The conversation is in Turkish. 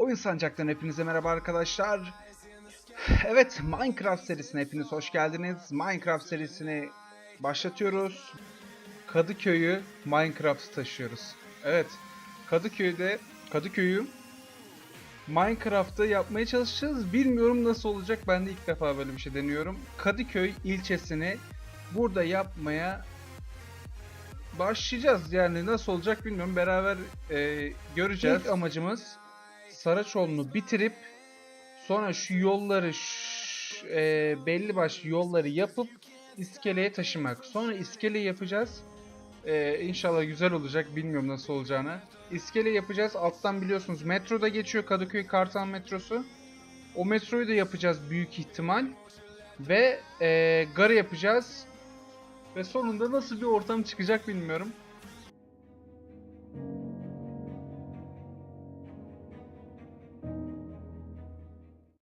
Oyun Sancak'tan hepinize merhaba arkadaşlar. Evet, Minecraft serisine hepiniz hoş geldiniz. Minecraft serisini başlatıyoruz. Kadıköy'ü Minecraft taşıyoruz. Evet, Kadıköy'de Kadıköy'ü Minecraft'ta yapmaya çalışacağız. Bilmiyorum nasıl olacak. Ben de ilk defa böyle bir şey deniyorum. Kadıköy ilçesini burada yapmaya başlayacağız. Yani nasıl olacak bilmiyorum. Beraber e, göreceğiz. İlk amacımız Saraçoğlu'nu bitirip sonra şu yolları e, belli başlı yolları yapıp iskeleye taşımak. Sonra iskele yapacağız. E, inşallah güzel olacak. Bilmiyorum nasıl olacağını. İskele yapacağız. Alttan biliyorsunuz metro da geçiyor. Kadıköy Kartal metrosu. O metroyu da yapacağız büyük ihtimal. Ve e, garı yapacağız. Ve sonunda nasıl bir ortam çıkacak bilmiyorum.